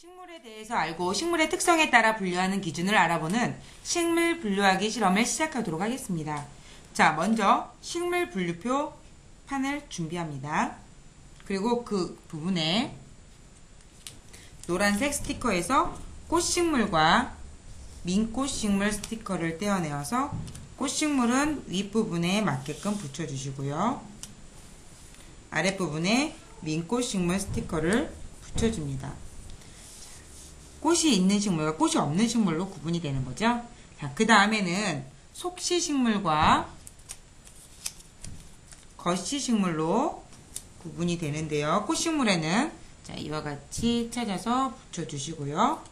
식물에 대해서 알고 식물의 특성에 따라 분류하는 기준을 알아보는 식물 분류하기 실험을 시작하도록 하겠습니다. 자, 먼저 식물 분류표 판을 준비합니다. 그리고 그 부분에 노란색 스티커에서 꽃식물과 민꽃식물 스티커를 떼어내어서 꽃식물은 윗부분에 맞게끔 붙여주시고요. 아랫부분에 민꽃식물 스티커를 붙여줍니다. 꽃이 있는 식물과 꽃이 없는 식물로 구분이 되는 거죠. 자, 그 다음에는 속시 식물과 겉시 식물로 구분이 되는데요. 꽃식물에는 자, 이와 같이 찾아서 붙여주시고요.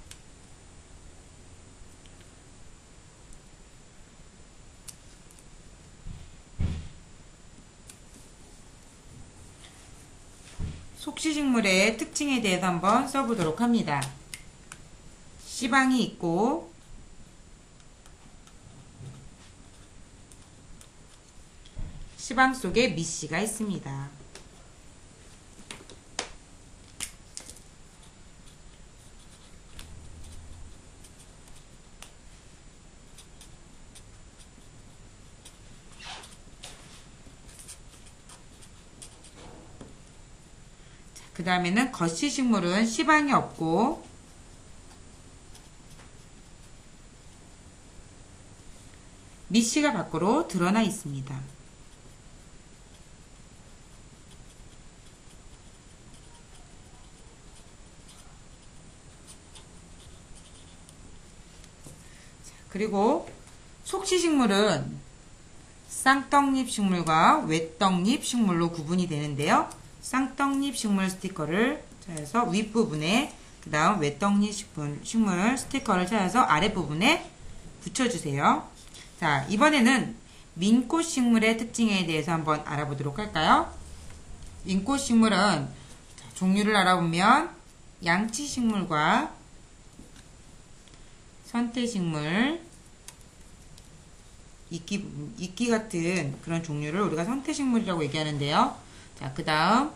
속시식물의 특징에 대해서 한번 써보도록 합니다. 씨방이 있고 씨방 속에 미씨가 있습니다. 그 다음에는 겉시식물은 씨방이 없고 밑씨가 밖으로 드러나 있습니다. 그리고 속시식물은 쌍떡잎 식물과 외떡잎 식물로 구분이 되는데요. 쌍떡잎 식물 스티커를 찾아서 윗부분에 그 다음 외떡잎 식물 스티커를 찾아서 아랫부분에 붙여주세요. 자, 이번에는 민꽃 식물의 특징에 대해서 한번 알아보도록 할까요? 민꽃 식물은 종류를 알아보면 양치 식물과 선태 식물, 이끼, 이끼 같은 그런 종류를 우리가 선태 식물이라고 얘기하는데요. 자, 그 다음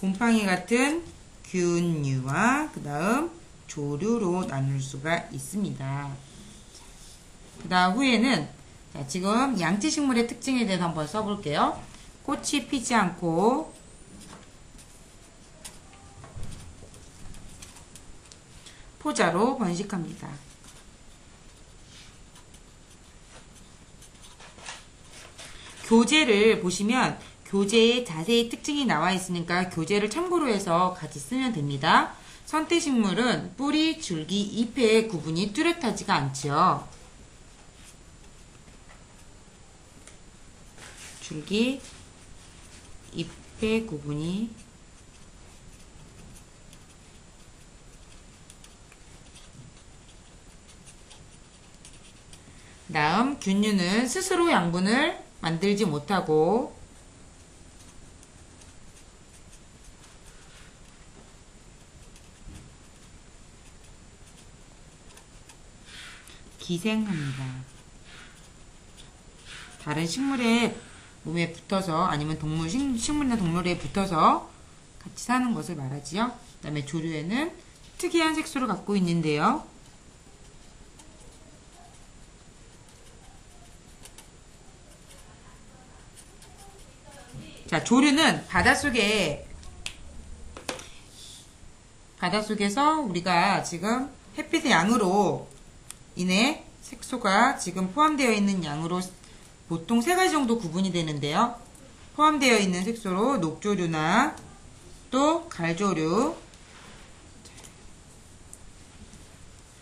곰팡이 같은 균류와 그 다음 조류로 나눌 수가 있습니다. 그 다음 후에는 자, 지금 양지 식물의 특징에 대해서 한번 써볼게요. 꽃이 피지 않고 포자로 번식합니다. 교재를 보시면 교재에 자세히 특징이 나와 있으니까 교재를 참고로 해서 같이 쓰면 됩니다. 선태식물은 뿌리, 줄기, 잎의 구분이 뚜렷하지가 않죠. 줄기, 잎의 구분이 다음 균류는 스스로 양분을 만들지 못하고 기생합니다. 다른 식물의 몸에 붙어서 아니면 동물, 식물이나 동물에 붙어서 같이 사는 것을 말하지요. 그 다음에 조류에는 특이한 색소를 갖고 있는데요. 자, 조류는 바닷속에 바닷속에서 우리가 지금 햇빛의 양으로 인해 색소가 지금 포함되어 있는 양으로 보통 세 가지 정도 구분이 되는데요. 포함되어 있는 색소로 녹조류나 또 갈조류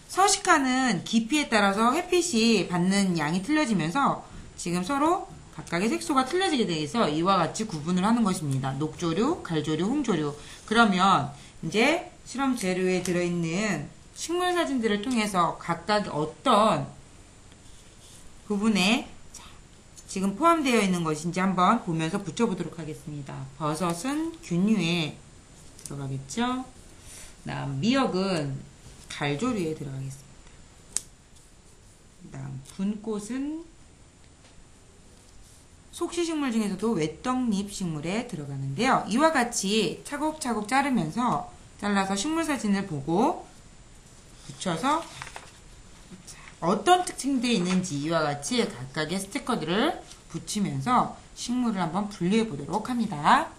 서식하는 깊이에 따라서 햇빛이 받는 양이 틀려지면서 지금 서로 각각의 색소가 틀려지게 되어서 이와 같이 구분을 하는 것입니다. 녹조류, 갈조류, 홍조류. 그러면 이제 실험 재료에 들어있는 식물 사진들을 통해서 각각 어떤 부분에 지금 포함되어 있는 것인지 한번 보면서 붙여보도록 하겠습니다. 버섯은 균류에 들어가겠죠? 다음 미역은 갈조류에 들어가겠습니다. 다음 분꽃은 속시식물 중에서도 외떡잎 식물에 들어가는데요. 이와 같이 차곡차곡 자르면서 잘라서 식물 사진을 보고 붙여서 어떤 특징들이 있는지 이와 같이 각각의 스티커들을 붙이면서 식물을 한번 분리해 보도록 합니다.